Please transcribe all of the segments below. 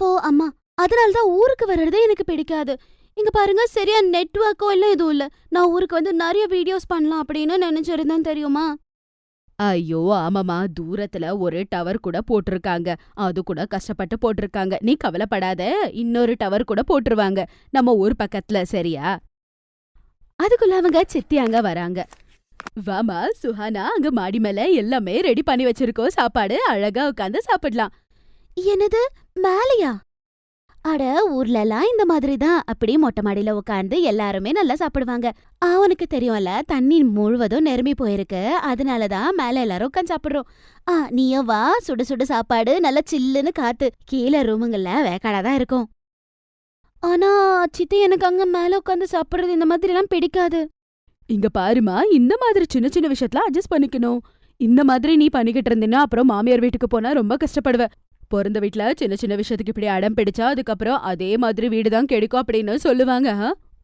ஓ அம்மா. அதனால தான் ஊருக்கு வர்றதே எனக்கு பிடிக்காது. இங்க பாருங்க சரியா நெட்வொர்க்கோ இல்ல எதுவும் இல்ல. நான் ஊருக்கு வந்து நிறைய வீடியோஸ் பண்ணலாம் அப்படின்னு நினைச்சிருந்தேன் தெரியுமா? ஐயோ ஆமாமா தூரத்துல ஒரு டவர் கூட போட்டிருக்காங்க. அது கூட கஷ்டப்பட்டு போட்டிருக்காங்க. நீ கவலைப்படாத. இன்னொரு டவர் கூட போட்டுருவாங்க. நம்ம ஊர் பக்கத்துல சரியா? அதுக்குள்ள அவங்க சித்தி அங்க வராங்க. வாமா சுஹானா அங்க மாடி மேல எல்லாமே ரெடி பண்ணி வச்சிருக்கோம். சாப்பாடு அழகா உட்காந்து சாப்பிடலாம். என்னது? மேலையா? அட ஊர்ல எல்லாம் இந்த மாதிரி தான் அப்படி மொட்டை மாடியில உட்கார்ந்து எல்லாருமே நல்லா சாப்பிடுவாங்க. அவனுக்கு தெரியும்ல தண்ணி முழுவதும் நிரம்பி போயிருக்கு. அதனால தான் மேல எல்லாரும் உட்காந்து சாப்பிடுறோம். ஆ நீயும் வா சுட சுட சாப்பாடு நல்லா சில்லுன்னு காத்து. கீழே ரூமுங்கள்ல வேக்காடா தான் இருக்கும். ஆனா சித்தி எனக்கு அங்க மேல உட்காந்து சாப்பிடுறது இந்த மாதிரி எல்லாம் பிடிக்காது. இங்க பாருமா இந்த மாதிரி சின்ன சின்ன விஷயத்துல அட்ஜஸ்ட் பண்ணிக்கணும். இந்த மாதிரி நீ பண்ணிக்கிட்டு இருந்தீன்னா அப்புறம் மாமியார் வீட்டுக்கு போனா ரொம்ப கஷ்டப்படுவ. பிறந்த வீட்ல சின்ன சின்ன விஷயத்துக்கு இப்படி அடம் பிடிச்சா அதுக்கப்புறம் அதே மாதிரி வீடு தான் கிடைக்கும் அப்படின்னு சொல்லுவாங்க?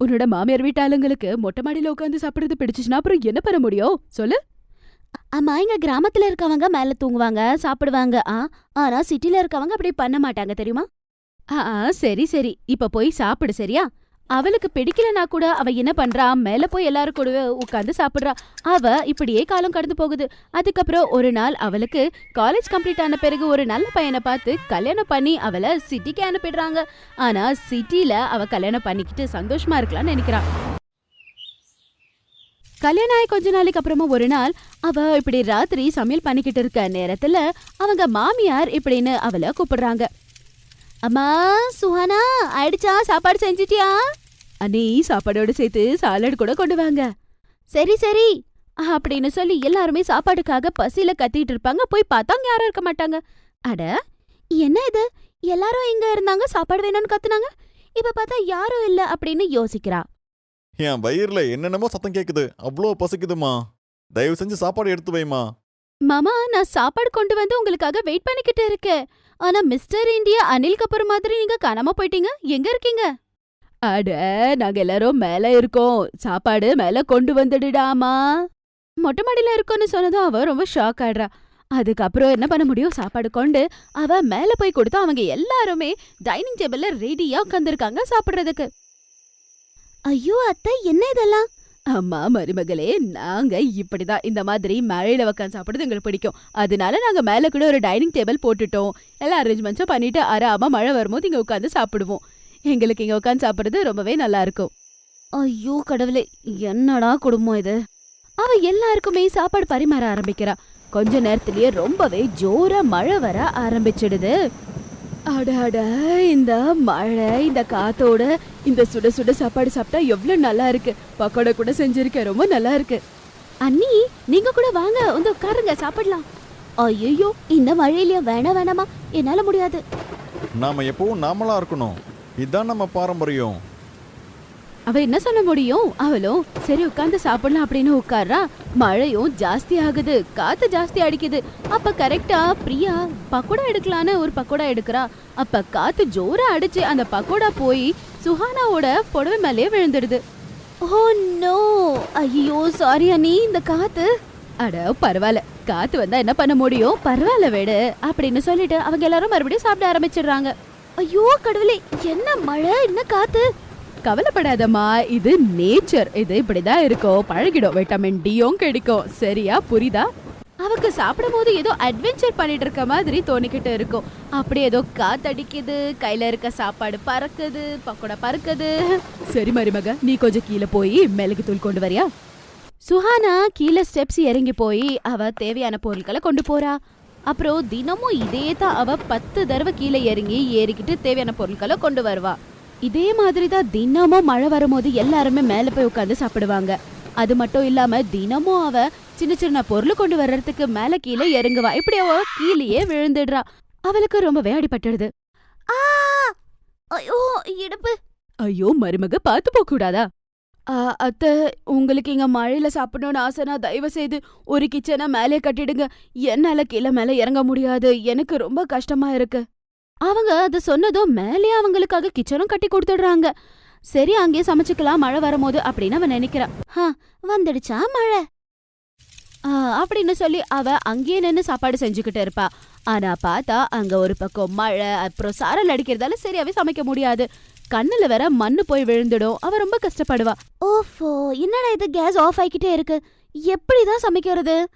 உன்னோட மாமியார் வீட்டு ஆளுங்களுக்கு மொட்டை மாடியில உட்காந்து சாப்பிடுறது பிடிச்சுச்சுன்னா அப்புறம் என்ன பண்ண முடியும்? சொல்லு. ஆமா இங்க கிராமத்துல இருக்கவங்க மேல தூங்குவாங்க சாப்பிடுவாங்க. ஆ ஆனா சிட்டில இருக்கவங்க அப்படி பண்ண மாட்டாங்க தெரியுமா? ஆ, சரி சரி. இப்ப போய் சாப்பிடு சரியா? அவளுக்கு பிடிக்கலனா கூட அவ என்ன பண்றா? மேல போய் எல்லாரும் கூட உட்காந்து சாப்பிடுறா. அவ இப்படியே காலம் கடந்து போகுது. அதுக்கப்புறம் ஒரு நாள் அவளுக்கு காலேஜ் கம்ப்ளீட் ஆன பிறகு ஒரு நல்ல பையனை பார்த்து கல்யாணம் பண்ணி அவளை சிட்டிக்கு அனுப்பிடுறாங்க. ஆனா சிட்டில அவ கல்யாணம் பண்ணிக்கிட்டு சந்தோஷமா இருக்கலாம்னு நினைக்கிறான் கல்யாணம் ஆகி கொஞ்ச நாளைக்கு அப்புறமா ஒரு நாள் அவ இப்படி ராத்திரி சமையல் பண்ணிக்கிட்டு இருக்க நேரத்துல அவங்க மாமியார் இப்படின்னு அவளை கூப்பிடுறாங்க. அம்மா சுஹானா ஆயிடுச்சா? சாப்பாடு செஞ்சிட்டியா? அண்ணி சாப்பாடோட சேர்த்து சாலட் கூட கொண்டு வாங்க. சரி சரி. அப்படின்னு சொல்லி எல்லாருமே சாப்பாடுக்காக பசியில கத்திட்டு இருப்பாங்க. போய் பார்த்தா அங்க யாரும் இருக்க மாட்டாங்க. அட என்ன இது? எல்லாரும் இங்க இருந்தாங்க சாப்பாடு வேணும்னு கத்துனாங்க. இப்ப பார்த்தா யாரும் இல்ல அப்படின்னு யோசிக்கிறா. என் வயிறுல என்னென்னமோ சத்தம் கேக்குது. அவ்வளோ பசிக்குதுமா தயவு செஞ்சு சாப்பாடு எடுத்து வைமா மாமா நான் சாப்பாடு கொண்டு வந்து உங்களுக்காக வெயிட் பண்ணிக்கிட்டு இருக்கேன். ஆனா மிஸ்டர் இந்தியா அனில் கபூர் மாதிரி நீங்க காணாம போயிட்டீங்க. எங்க இருக்கீங்க? அட நாங்க எல்லாரும் மேல இருக்கோம். சாப்பாடு மேல கொண்டு வந்துடுடாமா? மொட்டை மாடியில இருக்கோம்னு சொன்னதும் அவ ரொம்ப ஷாக் ஆயிடுறா. அதுக்கப்புறம் என்ன பண்ண முடியும்? சாப்பாடு கொண்டு அவ மேல போய் கொடுத்தா அவங்க எல்லாருமே டைனிங் டேபிள்ல ரெடியா உட்காந்துருக்காங்க சாப்பிடுறதுக்கு. ஐயோ அத்தை என்ன இதெல்லாம்? அம்மா மருமகளே நாங்க இப்படிதான் இந்த மாதிரி மழையில உட்காந்து சாப்பிடுறது எங்களுக்கு பிடிக்கும். அதனால நாங்க மேல கூட ஒரு டைனிங் டேபிள் போட்டுட்டோம். எல்லா அரேஞ்ச்மெண்ட்ஸும் பண்ணிட்டு ஆறாம மழை வரும்போது இங்க உட்காந்து சாப்பிடுவோம். எங்களுக்கு இங்க உட்காந்து சாப்பிடுறது ரொம்பவே நல்லா இருக்கும். ஐயோ கடவுளே என்னடா குடும்பம் இது? அவ எல்லாருக்குமே சாப்பாடு பரிமாற ஆரம்பிக்கிறா. கொஞ்ச நேரத்திலேயே ரொம்பவே ஜோரா மழை வர ஆரம்பிச்சிடுது. அட அட இந்த மழை இந்த காத்தோட இந்த சுட சுட சாப்பாடு சாப்பிட்டா எவ்வளவு நல்லா இருக்கு. பக்கோடா கூட செஞ்சிருக்கேன் ரொம்ப நல்லா இருக்கு. அண்ணி நீங்க கூட வாங்க வந்து உட்காருங்க சாப்பிடலாம். ஐயோ இந்த மழையிலயா வேணா வேணாமா என்னால முடியாது. நாம எப்பவும் நாமளா இருக்கணும். இதுதான் நம்ம பாரம்பரியம். அவ என்ன சொல்ல முடியும்? அவளும் சரி உட்கார்ந்து சாப்பிடலாம் அப்படின்னு உட்கார்றா. மழையும் ஜாஸ்தி ஆகுது காத்து ஜாஸ்தி அடிக்குது. அப்ப கரெக்டா பிரியா பக்கோடா எடுக்கலான்னு ஒரு பக்கோடா எடுக்கிறா. அப்ப காத்து ஜோரா அடிச்சு அந்த பக்கோடா போய் சுஹானாவோட புடவை மேலேயே விழுந்துடுது. Oh no. ஐயோ சாரி அண்ணி இந்த காத்து. அட பரவாயில்ல. காத்து வந்தா என்ன பண்ண முடியும்? பரவாயில்ல விடு அப்படின்னு சொல்லிட்டு அவங்க எல்லாரும் மறுபடியும் சாப்பிட ஆரம்பிச்சிடுறாங்க. ஐயோ கடவுளே என்ன மழை என்ன காத்து? கவலைப்படாதம்மா. இது நேச்சர் இது இப்படிதான் இருக்கும். பழகிடும். விட்டமின் டியும் கிடைக்கும். சரியா? புரியுதா? அவக்கு சாப்பிடும் போது ஏதோ அட்வென்ச்சர் பண்ணிட்டு இருக்க மாதிரி தோணிக்கிட்டு இருக்கும். அப்படி ஏதோ காத்தடிக்குது கையில இருக்க சாப்பாடு பறக்குது பக்கோடா பறக்குது. சரி மருமக நீ கொஞ்சம் கீழே போய் மிளகு தூள் கொண்டு வரியா? சுஹானா கீழே ஸ்டெப்ஸ் இறங்கி போய் அவ தேவையான பொருட்களை கொண்டு போறா. அப்புறம் தினமும் இதே தான் அவ பத்து தடவை கீழே இறங்கி ஏறிக்கிட்டு தேவையான பொருட்களை கொண்டு வருவா. இதே மாதிரி தான் தினமும் மழை வரும்போது எல்லாருமே மேல போய் உட்காந்து சாப்பிடுவாங்க. அது மட்டும் இல்லாம தினமும் அவ சின்ன சின்ன பொருள் கொண்டு வர்றதுக்கு மேல கீழே இறங்குவா. இப்படி அவ கீழேயே விழுந்துடுறா. அவளுக்கு ரொம்பவே அடிபட்டுடுது. ஆ! ஐயோ இடுப்பு. ஐயோ மருமக பார்த்து போக கூடாதா அத்தை உங்களுக்கு இங்க மழையில சாப்பிடணும்னு ஆசைனா தயவு செய்து ஒரு கிச்சனை மேலே கட்டிடுங்க. என்னால கீழே மேல இறங்க முடியாது. எனக்கு ரொம்ப கஷ்டமா இருக்கு. அவங்க அது சொன்னதும் மேலே அவங்களுக்காக கிச்சனும் கட்டி கொடுத்துடுறாங்க. சரி அங்கேயே சமைச்சுக்கலாம் மழை வரும்போது அப்படின்னு அவன் நினைக்கிறான். வந்துடுச்சா மழை? ஆ, அப்படின்னு சொல்லி அவ அங்கேயே நின்று சாப்பாடு செஞ்சுக்கிட்டு இருப்பா. ஆனா பார்த்தா அங்க ஒரு பக்கம் மழை அப்புறம் சாரல் அடிக்கிறதால சரியாவே சமைக்க முடியாது. கண்ணுல வேற மண்ணு போய் விழுந்துடும். அவ ரொம்ப கஷ்டப்படுவா. ஓஃபோ என்னடா இது கேஸ் ஆஃப் ஆகிக்கிட்டே இருக்கு. எப்படிதான் சமைக்கிறது?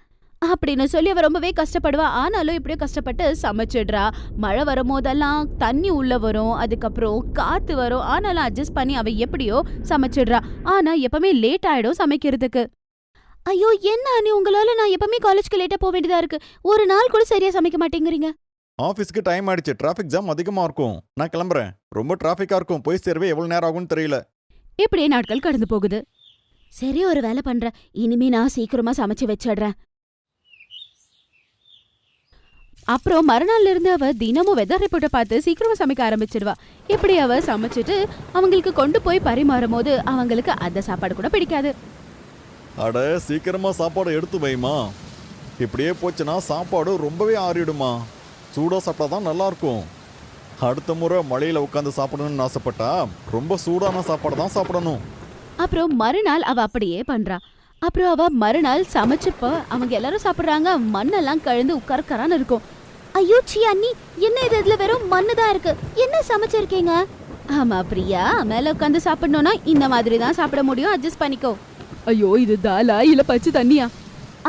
அப்படின்னு சொல்லி அவ ரொம்பவே கஷ்டப்படுவா. ஆனாலும் இப்படியே கஷ்டப்பட்டு சமைச்சிடுறா. மழை வரும்போதெல்லாம் தண்ணி உள்ள வரும். அதுக்கப்புறம் காத்து வரும். ஆனாலும் அட்ஜஸ்ட் பண்ணி அவ எப்படியோ சமைச்சிடுறா. ஆனா எப்பவுமே லேட் ஆயிடும் சமைக்கிறதுக்கு. ஐயோ என்ன அண்ணி? உங்களால நான் எப்பவுமே காலேஜ்க்கு லேட்டா போக வேண்டியதா இருக்கு. ஒரு நாள் கூட சரியா சமைக்க மாட்டேங்கிறீங்க. ஆஃபீஸ்க்கு டைம் ஆயிடுச்சு. டிராஃபிக் ஜாம் அதிகமா இருக்கும். நான் கிளம்புறேன். ரொம்ப டிராஃபிக்கா இருக்கும். போய் சேரவே எவ்வளவு நேரம் ஆகும்னு தெரியல. இப்படியே நாட்கள் கடந்து போகுது. சரி ஒரு வேலை பண்றேன். இனிமே நான் சீக்கிரமா சமைச்சு வச்சிடுறேன். அப்புறம் மறுநாள்ல இருந்து அவ தினமும் வெதர் ரிப்போர்ட்டை பார்த்து சீக்கிரமா சமைக்க ஆரம்பிச்சிடுவா. இப்படி அவ சமைச்சிட்டு அவங்களுக்கு கொண்டு போய் பரிமாறும் போது அவங்களுக்கு அந்த சாப்பாடு கூட பிடிக்காது. அட சீக்கிரமா சாப்பாடு எடுத்து வைமா இப்படியே போச்சுன்னா சாப்பாடு ரொம்பவே ஆறிடுமா. சூடா சாப்பிட்டா தான் நல்லா இருக்கும் அடுத்த முறை மழையில உட்காந்து சாப்பிடணும்னு ஆசைப்பட்டா ரொம்ப சூடான சாப்பாடு தான் சாப்பிடணும். அப்புறம் மறுநாள் அவ அப்படியே பண்றா. அப்புறம் அவ மறுநாள் சமைச்சப்ப அவங்க எல்லாரும் சாப்பிடுறாங்க. மண்ணெல்லாம் கழுந்து உட்கார்க்கறான்னு இருக்கும். ஐயோ சி அண்ணி என்ன இது? இதுல வெறும் மண்ணு தான் இருக்கு. என்ன சமைச்சிருக்கீங்க? ஆமா பிரியா மேல உட்காந்து சாப்பிடணும்னா இந்த மாதிரி தான் சாப்பிட முடியும். அட்ஜஸ்ட் பண்ணிக்கோ. ஐயோ இது தாலா இல்ல பச்சை தண்ணியா?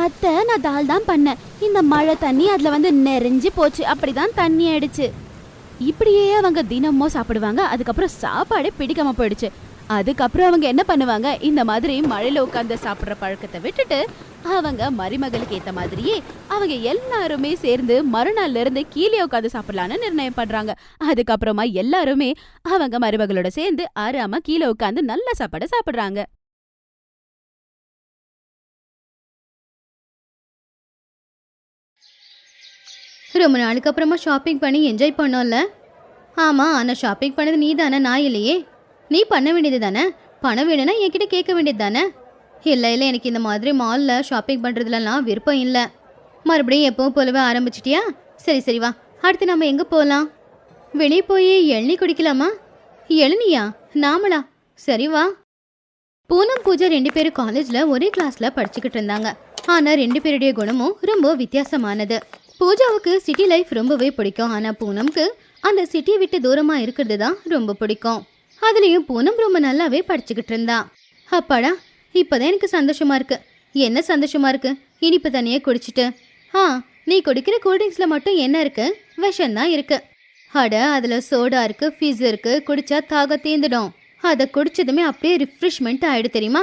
அத்தை நான் தால் தான் பண்ணேன். இந்த மழை தண்ணி அதுல வந்து நெறிஞ்சு போச்சு. அப்படிதான் தண்ணி ஆயிடுச்சு. இப்படியே அவங்க தினமும் சாப்பிடுவாங்க. அதுக்கப்புறம் சாப்பாடே பிடிக்காம போயிடுச்சு. அதுக்கப்புறம் அவங்க என்ன பண்ணுவாங்க? இந்த மாதிரி மழையில உட்காந்து சாப்பிட்ற பழக்கத்தை விட்டுட்டு அவங்க மருமகளுக்கு ஏத்த மாதிரியே அவங்க எல்லாருமே சேர்ந்து மறுநாள்ல இருந்து கீழே உட்காந்து சாப்பிடலான்னு நிர்ணயம் பண்றாங்க. அதுக்கப்புறமா எல்லாருமே அவங்க மருமகளோட சேர்ந்து ஆறாம கீழே உட்காந்து நல்ல சாப்பாடு சாப்பிடுறாங்க. ரொம்ப நாளுக்கு அப்புறமா ஷாப்பிங் பண்ணி என்ஜாய் பண்ணோம்ல? ஆமாம் ஆனால் ஷாப்பிங் பண்ணது நீ தானே நான் இல்லையே. நீ பண்ண வேண்டியது தானே பணம் வேணும்னா என்கிட்ட கேட்க வேண்டியது தானே இல்லை இல்லை எனக்கு இந்த மாதிரி மாலில் ஷாப்பிங் பண்ணுறதுலலாம் விருப்பம் இல்லை. மறுபடியும் எப்பவும் போலவே ஆரம்பிச்சிட்டியா? சரி சரி வா. அடுத்து நம்ம எங்கே போகலாம் வெளியே போய் இளநீ குடிக்கலாமா? எளனியா? நாமளா. சரி வா. பூனம் பூஜா ரெண்டு பேரும் காலேஜில் ஒரே கிளாஸில் படிச்சுக்கிட்டு இருந்தாங்க. ஆனால் ரெண்டு பேருடைய குணமும் ரொம்ப வித்தியாசமானது. பூஜாவுக்கு சிட்டி லைஃப் ரொம்பவே பிடிக்கும். ஆனால் பூனம்க்கு அந்த சிட்டியை விட்டு தூரமாக இருக்கிறது தான் ரொம்ப பிடிக்கும். அதுலேயும் பூனம் ரொம்ப நல்லாவே படிச்சுக்கிட்டு இருந்தான் அப்பாடா இப்போதான் எனக்கு சந்தோஷமா இருக்கு. என்ன சந்தோஷமா இருக்கு? இனிப்பு தண்ணியை குடிச்சிட்டு. ஆ நீ குடிக்கிற கூல்ட்ரிங்க்ஸில் மட்டும் என்ன இருக்கு? விஷம்தான் இருக்கு. அட அதில் சோடா இருக்கு ஃபிஸ் இருக்கு குடிச்சா தாக தீந்துடும். அதை குடிச்சதுமே அப்படியே ரிஃப்ரெஷ்மெண்ட் ஆகிடு தெரியுமா?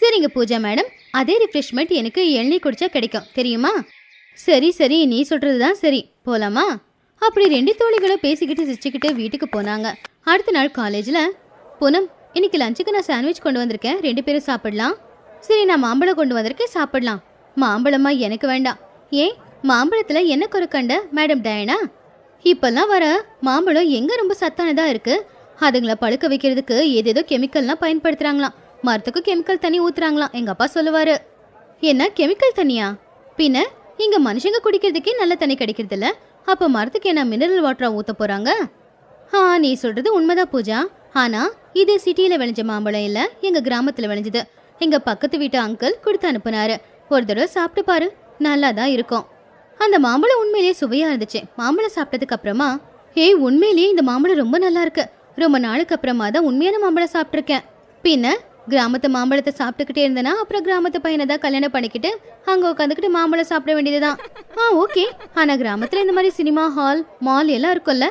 சரிங்க பூஜா மேடம் அதே ரிஃப்ரெஷ்மெண்ட் எனக்கு எண்ணெய் குடிச்சா கிடைக்கும் தெரியுமா? சரி சரி நீ சொல்றது தான் சரி. போலாமா? அப்படி ரெண்டு தோழிகளும் பேசிக்கிட்டு சிரிச்சுக்கிட்டு வீட்டுக்கு போனாங்க. அடுத்த நாள் காலேஜில் பூனம் இன்னைக்கு லஞ்சுக்கு நான் சாண்ட்விச் கொண்டு வந்திருக்கேன். ரெண்டு பேரும் சாப்பிடலாம். சரி நான் மாம்பழம் கொண்டு வந்திருக்கேன். சாப்பிடலாம். மாம்பழமா? எனக்கு வேண்டாம். ஏன்? மாம்பழத்தில் என்ன குறை கண்ட மேடம் டயனா? இப்பெல்லாம் வர மாம்பழம் எங்கே ரொம்ப சத்தானதாக இருக்கு? அதுங்களை பழுக்க வைக்கிறதுக்கு ஏதேதோ கெமிக்கல்லாம் பயன்படுத்துகிறாங்களாம் மரத்துக்கு கெமிக்கல் தண்ணி ஊற்றுறாங்களாம் எங்கள் அப்பா சொல்லுவார். என்ன? கெமிக்கல் தண்ணியா? பின்ன இங்கே மனுஷங்க குடிக்கிறதுக்கே நல்ல தண்ணி கிடைக்கிறது அப்போ மரத்துக்கு என்ன மினரல் வாட்டராக ஊற்ற போகிறாங்க ஆ நீ சொல்றது உண்மைதான் பூஜா. ஆனா இது சிட்டியில விளைஞ்ச மாம்பழம் இல்ல எங்க கிராமத்துல விளைஞ்சது. எங்க பக்கத்து வீட்டு அங்கிள் கொடுத்து அனுப்புனாரு. ஒரு தடவை சாப்பிட்டு பாரு நல்லா தான் இருக்கும். அந்த மாம்பழம் உண்மையிலேயே சுவையா இருந்துச்சு. மாம்பழம் சாப்பிட்டதுக்கு அப்புறமா ஏய் உண்மையிலேயே இந்த மாம்பழம் ரொம்ப நல்லா இருக்கு. ரொம்ப நாளுக்கு அப்புறமா தான் உண்மையான மாம்பழம் சாப்பிட்ருக்கேன் பின்ன கிராமத்து மாம்பழத்தை சாப்பிட்டுக்கிட்டே இருந்தேனா அப்புறம் கிராமத்து பையனை தான் கல்யாணம் பண்ணிக்கிட்டு அங்க உட்காந்துக்கிட்டு மாம்பழம் சாப்பிட வேண்டியதுதான். Ah okay. ஆனா கிராமத்துல இந்த மாதிரி சினிமா ஹால் மால் எல்லாம் இருக்கும்ல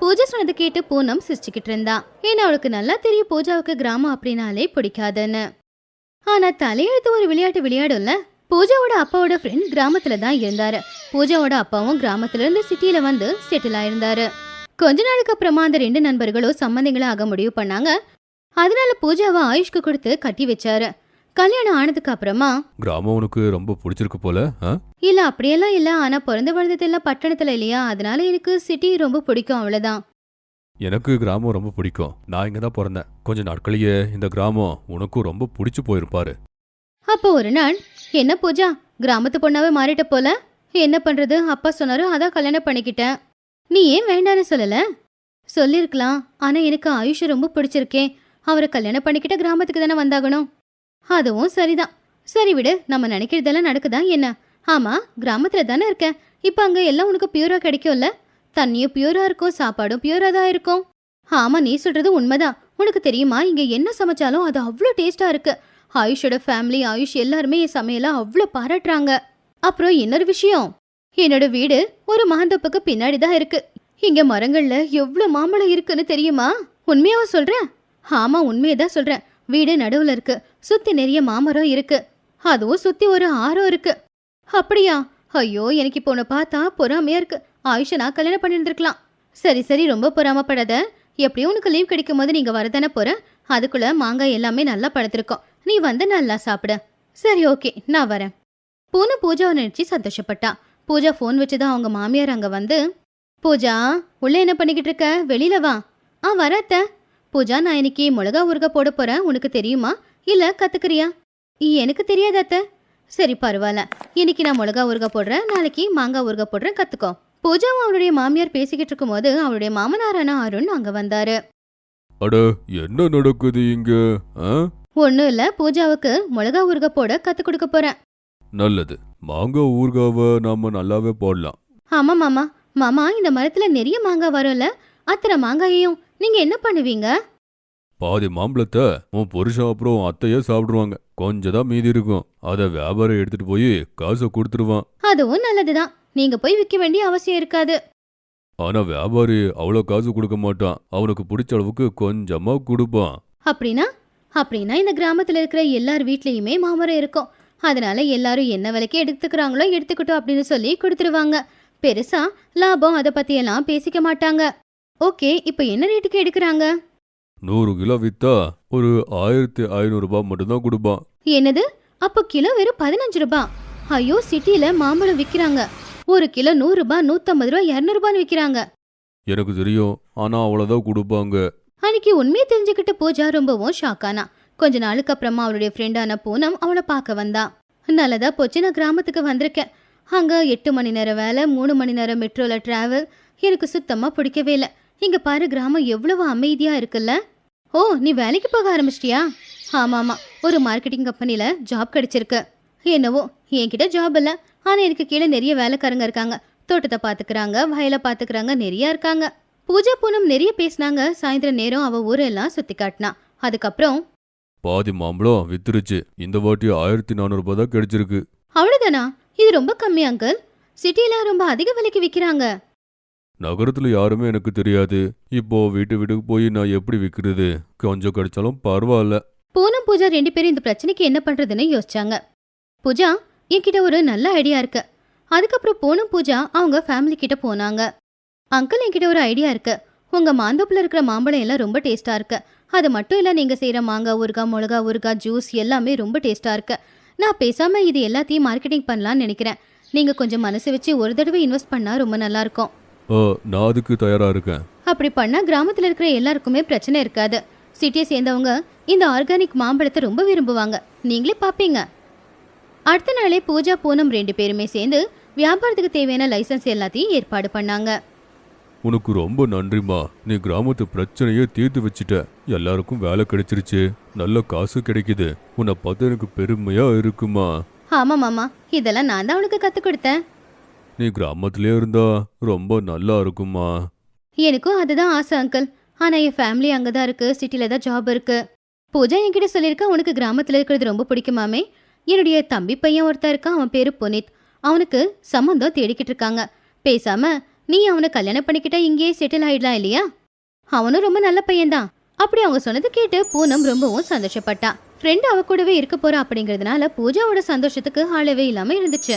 பூஜா சொன்னதை கேட்டு பூனம் சிரிச்சுக்கிட்டு இருந்தா. ஏன்னா அவளுக்கு நல்லா தெரியும் பூஜாவுக்கு கிராமம் அப்படின்னாலே பிடிக்காதுன்னு. ஆனா தலையெழுத்து ஒரு விளையாட்டு விளையாடும்ல? பூஜாவோட அப்பாவோட ஃப்ரெண்ட் கிராமத்துல தான் இருந்தாரு. பூஜாவோட அப்பாவும் கிராமத்துல இருந்து சிட்டியில வந்து செட்டில் ஆயிருந்தாரு. கொஞ்ச நாளுக்கு அப்புறமா அந்த ரெண்டு நண்பர்களும் சம்மந்திகளா ஆக முடிவு பண்ணாங்க. அதனால பூஜாவை ஆயுஷ்க்கு கொடுத்து கட்டி வச்சாரு. கல்யாணம் ஆனதுக்கு அப்புறமா? கிராமம் உனக்கு ரொம்ப பிடிச்சிருக்கு போல ஆ? இல்ல அப்படியெல்லாம் இல்ல. ஆனா பிறந்த வளர்ந்ததெல்லாம் பட்டணத்துல இல்லையா? அதனால எனக்கு சிட்டி ரொம்ப பிடிக்கும் அவ்வளவுதான். எனக்கு கிராமம் ரொம்ப பிடிக்கும். நான் இங்க தான் பிறந்தேன். கொஞ்ச நாட்களையே இந்த கிராமம் உனக்கும் ரொம்ப பிடிச்சு போயிருப்பாரு அப்போ ஒரு நாள் என்ன பூஜா? கிராமத்து பொண்ணாவே மாறிட்ட போல? என்ன பண்றது? அப்பா சொன்னாரு அதான் கல்யாணம் பண்ணிக்கிட்டேன். நீ ஏன் வேண்டான்னு சொல்லல? சொல்லிருக்கலாம். ஆனா எனக்கு ஆயுஷ் ரொம்ப பிடிச்சிருக்கே. அவரை கல்யாணம் பண்ணிக்கிட்ட கிராமத்துக்கு தானே வந்தாகணும். அதுவும் சரிதான். சரி விடு நம்ம நினைக்கிறதெல்லாம் நடக்குதா என்ன? ஆமா கிராமத்துல தானே இருக்க. இப்ப அங்க எல்லாம் உனக்கு பியூரா கிடைக்கும்ல? தண்ணியும் பியூரா இருக்கும் சாப்பாடும் பியூரா தான் இருக்கும். ஆமா நீ சொல்றது உண்மைதான். உனக்கு தெரியுமா இங்க என்ன சமைச்சாலும் அது அவ்வளோ டேஸ்டா இருக்கு. ஆயுஷோட ஃபேமிலி ஆயுஷ் எல்லாருமே என் சமையலை அவ்வளோ பாராட்டுறாங்க. அப்புறம் இன்னொரு விஷயம். என்னோட வீடு ஒரு மாந்தோப்புக்கு பின்னாடி தான் இருக்கு. இங்க மரங்கள்ல எவ்வளோ மாம்பழம் இருக்குன்னு தெரியுமா? உண்மையாவா சொல்றேன்? ஆமா உண்மையை தான் சொல்றேன். வீடு நடுவுல இருக்கு. சுத்தி நிறைய மாமரம் இருக்கு. அதுவும் சுத்தி ஒரு ஆறும் இருக்கு. அப்படியா? ஐயோ எனக்கு இப்போ உன்னை பார்த்தா பொறாமையா இருக்கு. ஆயுஷை நான் கல்யாணம் பண்ணியிருந்திருக்கலாம். சரி சரி ரொம்ப பொறாமப்படாத. எப்படியும் உனக்கு லீவ் கிடைக்கும் போது நீங்க வரதானே போற? அதுக்குள்ள மாங்காய் எல்லாமே நல்லா படுத்திருக்கோம் நீ வந்து நல்லா சாப்பிடு. சரி ஓகே நான் வரேன். பூனை பூஜாவை நினைச்சு சந்தோஷப்பட்டா. பூஜா ஃபோன் வச்சுதான் அவங்க மாமியார் அங்க வந்து பூஜா உள்ள என்ன பண்ணிக்கிட்டு இருக்க? வெளியில வா. ஆ வரத்த பூஜா நான் இன்னைக்கு மிளகா ஊறுகாய் போட போறேன். உனக்கு தெரியுமா? இல்ல கத்துக்கிறியா? எனக்கு தெரியாது அத்தை. சரி பரவாயில்ல. இன்னைக்கு நான் மிளகா ஊறுகாய் போடுறேன். நாளைக்கு மாங்காய் ஊறுகாய் போடுறேன். கத்துக்கோ. பூஜாவும் அவளுடைய மாமியார் பேசிக்கிட்டு இருக்கும்போது அவளுடைய மாமனாரான அருண் அங்க வந்தாரு. அட என்ன நடக்குது இங்க? ஆ? ஒன்றும் இல்லை. பூஜாவுக்கு மிளகா ஊறுகாய் போட கற்றுக் கொடுக்க போகிறேன் நல்லது. மாங்காய் ஊறுகாவை நாம நல்லாவே போடலாம். ஆமா மாமா. மாமா இந்த மரத்தில் நிறைய மாங்காய் வரும்ல. அத்தனை மாங்காயையும் நீங்கள் என்ன பண்ணுவீங்க? பாதி மாம்பழத்தை உன் புருஷன் அப்புறம் அத்தையே சாப்பிடுவாங்க. கொஞ்சம் தான் மீதி இருக்கும். அதை வியாபாரம் எடுத்துட்டு போய் காசை கொடுத்துருவான். அதுவும் நல்லதுதான். நீங்கள் போய் விற்க வேண்டிய அவசியம் இருக்காது. ஆனா வியாபாரி அவ்வளோ காசு கொடுக்க மாட்டான். அவனுக்கு பிடிச்ச அளவுக்கு கொஞ்சமா கொடுப்பான். அப்படின்னா? அப்படின்னா இந்த கிராமத்தில் இருக்கிற எல்லார் வீட்லேயுமே மாமரம் இருக்கும். அதனால எல்லாரும் என்ன விலைக்கு எடுத்துக்கிறாங்களோ எடுத்துக்கிட்டோம் அப்படின்னு சொல்லி கொடுத்துருவாங்க. பெருசா லாபம் அதை பற்றியெல்லாம் பேசிக்க மாட்டாங்க. ஓகே இப்போ என்ன ரேட்டுக்கு எடுக்கிறாங்க? நூறு கிலோ வித்தா ஒரு ஆயிரத்தி ஐநூறு ரூபாய் மட்டும்தான் கொடுப்பான். என்னது? அப்போ கிலோ வெறும் பதினஞ்சு ரூபாய் ஐயோ சிட்டில மாம்பழம் விற்கிறாங்க ஒரு கிலோ நூறு ரூபாய் நூத்தம்பது ரூபாய் இரநூறுபான்னு விற்கிறாங்க எனக்கு தெரியும். ஆனா அவ்வளோதான் கொடுப்பாங்க. அன்னைக்கு உண்மையை தெரிஞ்சுக்கிட்டு பூஜா ரொம்பவும் ஷாக் ஆனா. கொஞ்ச நாளுக்கு அப்புறமா அவளுடைய ஃப்ரெண்டான பூனம் அவளை பார்க்க வந்தா. நல்லதா போச்சு நான் கிராமத்துக்கு வந்திருக்கேன். அங்க எட்டு மணி நேரம் வேலை மூணு மணி நேரம் மெட்ரோல டிராவல் எனக்கு சுத்தமா பிடிக்கவே இல்லை. இங்க பாரு கிராமம் எவ்வளவு அமைதியா இருக்குல்ல? ஓ நீ வேலைக்கு போக ஆரம்பிச்சிட்டியா? ஆமா ஆமா ஒரு மார்க்கெட்டிங் கம்பெனில ஜாப் கிடைச்சிருக்கு. என்னவோ என்கிட்ட ஜாப் இல்ல. ஆனா எனக்கு கீழே நிறைய வேலைக்காரங்க இருக்காங்க. தோட்டத்தை பாத்துக்கறாங்க வயலை பாத்துக்கறாங்க நிறைய இருக்காங்க. பூஜா பூனம் நிறைய பேசினாங்க. சாயந்தரம் நேரம் அவ ஊரெல்லாம் சுத்தி காட்டினா. அதுக்கப்புறம் பாதி மாம்பழம் வித்துருச்சு. இந்த வாட்டி ஆயிரத்தி நானூறு ரூபாய் தான் கிடைச்சிருக்கு. அவ்வளவுதானா? இது ரொம்ப கம்மி அங்கிள் சிட்டில ரொம்ப அதிக விலைக்கு விக்கிறாங்க நகரத்துல யாருமே எனக்கு தெரியாது. இப்போ வீட்டு வீட்டுக்கு போய் நான் எப்படி விற்கிறது கொஞ்சம் கிடைச்சாலும் பரவாயில்ல. பூனம் பூஜா ரெண்டு பேரும் இந்த பிரச்சனைக்கு என்ன பண்றதுன்னு யோசிச்சாங்க. பூஜா என்கிட்ட ஒரு நல்ல ஐடியா இருக்கு. அதுக்கப்புறம் பூனம் பூஜா அவங்க ஃபேமிலி கிட்ட போனாங்க. அங்கிள் என்கிட்ட ஒரு ஐடியா இருக்கு. உங்க மாந்தோப்புல இருக்கிற மாம்பழம் எல்லாம் ரொம்ப டேஸ்டா இருக்கு. அது மட்டும் இல்ல நீங்க செய்யற மாங்காய் ஊறுகாய் மிளகா ஊறுகாய் ஜூஸ் எல்லாமே ரொம்ப டேஸ்டா இருக்கு. நான் பேசாம இது எல்லாத்தையும் மார்க்கெட்டிங் பண்ணலாம்னு நினைக்கிறேன். நீங்க கொஞ்சம் மனசு வச்சு ஒரு தடவை இன்வெஸ்ட் பண்ணா ரொம்ப நல்லா இருக்கும். நான் அதுக்கு தயாரா இருக்கேன். அப்படி பண்ணா கிராமத்துல இருக்கிற எல்லாருக்குமே பிரச்சனை இருக்காது. சிட்டியை சேர்ந்தவங்க இந்த ஆர்கானிக் மாம்பழத்தை ரொம்ப விரும்புவாங்க. நீங்களே பாப்பீங்க. அடுத்த நாளே பூஜா பூனம் ரெண்டு பேருமே சேர்ந்து வியாபாரத்துக்கு தேவையான லைசென்ஸ் எல்லாத்தையும் ஏற்பாடு பண்ணாங்க. உனக்கு ரொம்ப நன்றிம்மா. நீ கிராமத்து பிரச்சனையே தீர்த்து வச்சிட்ட. எல்லாருக்கும் வேலை கிடைச்சிருச்சு. நல்ல காசு கிடைக்குது. உன்னை பார்த்து எனக்கு பெருமையா இருக்குமா. ஆமா மாமா. இதெல்லாம் நான் தான் உனக்கு கத்து கொடுத்தேன். நீ கிராமத்திலே இருந்தா ரொம்ப நல்லா இருக்குமா எனக்கும் அதுதான் ஆசை அங்கிள் ஆனா என் ஃபேமிலி அங்கதான் இருக்கு. சிட்டில தான் ஜாப் இருக்கு. பூஜா என்கிட்ட சொல்லியிருக்கா உனக்கு கிராமத்துல இருக்கிறது ரொம்ப பிடிக்குமாமே? என்னுடைய தம்பி பையன் ஒருத்தன் இருக்கான் அவன் பேரு புனித். அவனுக்கு சம்மந்தம் தேடிக்கிட்டு இருக்காங்க. பேசாம நீ அவனை கல்யாணம் பண்ணிக்கிட்டா இங்கேயே செட்டில் ஆயிடலாம் இல்லையா? அவனும் ரொம்ப நல்ல பையன்தான் அப்படி அவங்க சொன்னது கேட்டு பூனம் ரொம்பவும் சந்தோஷப்பட்டா. ஃப்ரெண்ட் அவ கூடவே இருக்க போறா அப்படிங்கறதுனால பூஜாவோட சந்தோஷத்துக்கு ஆளவே இல்லாம இருந்துச்சு.